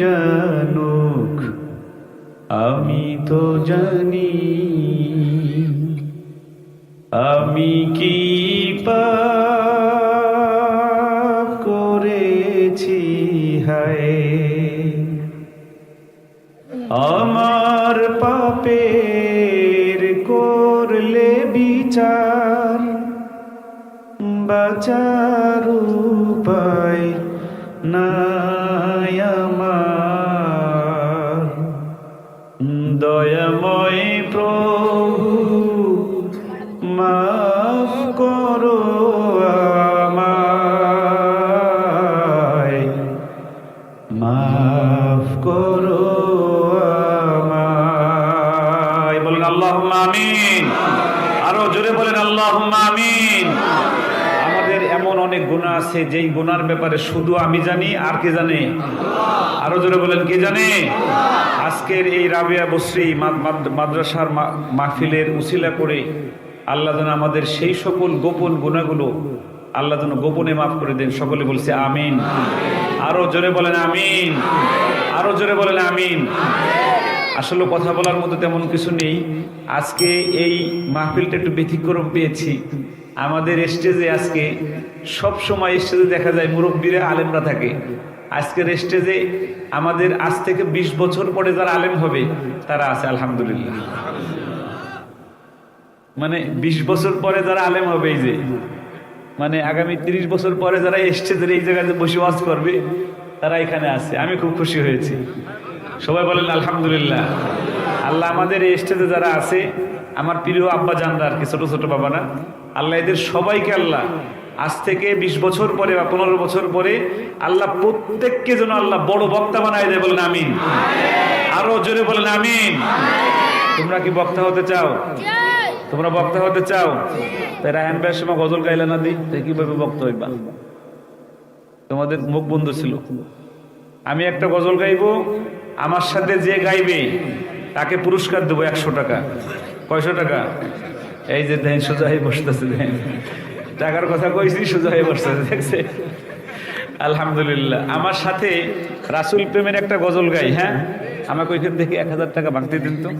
জানুক, আমি তো জানি, আমি কি পাপ করেছি, হায়। আমার পাপের করলে বিচার, বাচার উপায় দয়াময় প্রভু, মাফ করো আমায়, মাফ করো আমায়। বলেন আল্লাহ আমিন। আরও জোরে বলেন আল্লাহ আমিন। আমাদের এমন অনেক গুণা আছে, যেই গুনার ব্যাপারে শুধু আমি জানি, আর কে জানে? আরও জোরে বলেন, কে জানে? আজকের এই রাবিয়া বশ্রী মাদ্রাসার মাহফিলের উসিলা করে আল্লাহ যেন আমাদের সেই সকল গোপন গুণাগুলো আল্লাহ যেন গোপনে মাফ করে দেন। সকলে বলছে আমিন। আরও জোরে বলেন আমিন। আরও জোরে বলেন আমিন। আসলে কথা বলার মতো তেমন কিছু নেই। আজকে এই মাহফিলটা একটু ব্যতিক্রম পেয়েছি। আমাদের স্টেজে আজকে সব সময় স্টেজে দেখা যায় মুরব্বীরা আলেমরা থাকে। আজকের স্টেজে আমাদের আজ থেকে ২০ বছর পরে যারা আলেম হবে, তারা আছে, আলহামদুলিল্লাহ। মানে ২০ বছর পরে যারা আলেম হবে এই যে মানে আগামী ৩০ বছর পরে যারা স্টেজের এই জায়গায় বসে ওয়াজ করবে, তারা এখানে আছে। আমি খুব খুশি হয়েছি। সবাই বলেন, আলহামদুলিল্লাহ। আল্লাহ আমাদের এই স্টেজে যারা আছে, আমার প্রিয় আব্বা জানরা আর কি, ছোট ছোট বাবারা আল্লাহ এদের সবাইকে আল্লাহ, আজ থেকে ২০ বছর পরে বা পনেরো বছর পরে আল্লাহ প্রত্যেককে যেন আল্লাহ বড় বক্তা বানায় দেয় বলেন আমিন। আরও জোরে বলেন আমিন। তোমরা কি বক্তা হতে চাও? তোমরা বক্তা হতে চাও? তাই রায়ন ভাইয়ের সময় গজল গাইলে না দি? তাই কীভাবে বক্তা হইবা? তোমাদের মুখ বন্ধ ছিল। আমি একটা গজল গাইবো, আমার সাথে যে গাইবে তাকে পুরস্কার দেবো একশো টাকা। কয়শো টাকা? এই যে দেন সোজা হয়ে বসতেছে, দেন। টাকার কথা কইছি সোজা হয়ে বসতেছে, দেখছে? আলহামদুলিল্লাহ। আমার সাথে রাসুল প্রেমের একটা গজল গাই হ্যাঁ? আমাকে ওইখান থেকে এক হাজার টাকা ভাঙতে দিন তো।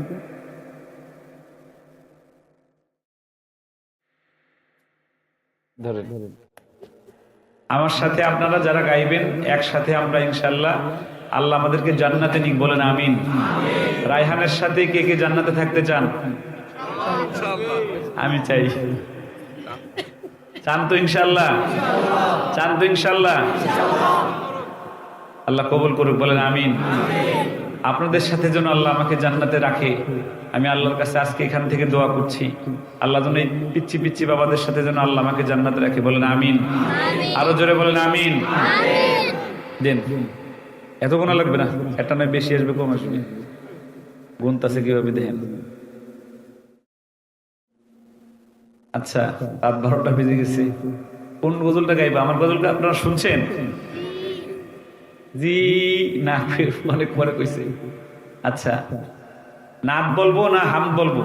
আমার সাথে আপনারা যারা গাইবেন, একসাথে আমরা ইনশাল্লাহ আল্লাহ আমাদেরকে জান্নাতে নিক বলেন আমিন। রায়হানের সাথে কে কে জান্নাতে থাকতে চান? আমি চাই। চান তো ইনশাল্লাহ চান তো ইনশাল্লাহ আল্লাহ কবুল করুক বলেন আমিন। আপনাদের সাথে যেন আল্লাহ আমাকে জান্নাতে রাখে আমি আল্লাহর কাছে আজকে এখান থেকে দোয়া করছি। আল্লাহ যেন এই পিচ্ছি পিচ্ছি বাবাদের সাথে যেন আল্লাহ আমাকে জান্নাতে রাখে বলেন আমিন। আরও জোরে বলেন আমিন। দেন। এত গোনা লাগবে না? একটা নয়, বেশি আসবে, কম আসবে। গুনতাছে কীভাবে দেখেন? আচ্ছা রাত বারোটা বেজে গেছে। কোন গজলটা গাইবে? আমার গজলটা আপনারা শুনছেন? জি, না, অনেক পরে কইছে। আচ্ছা নাত বলব না হাম বলব?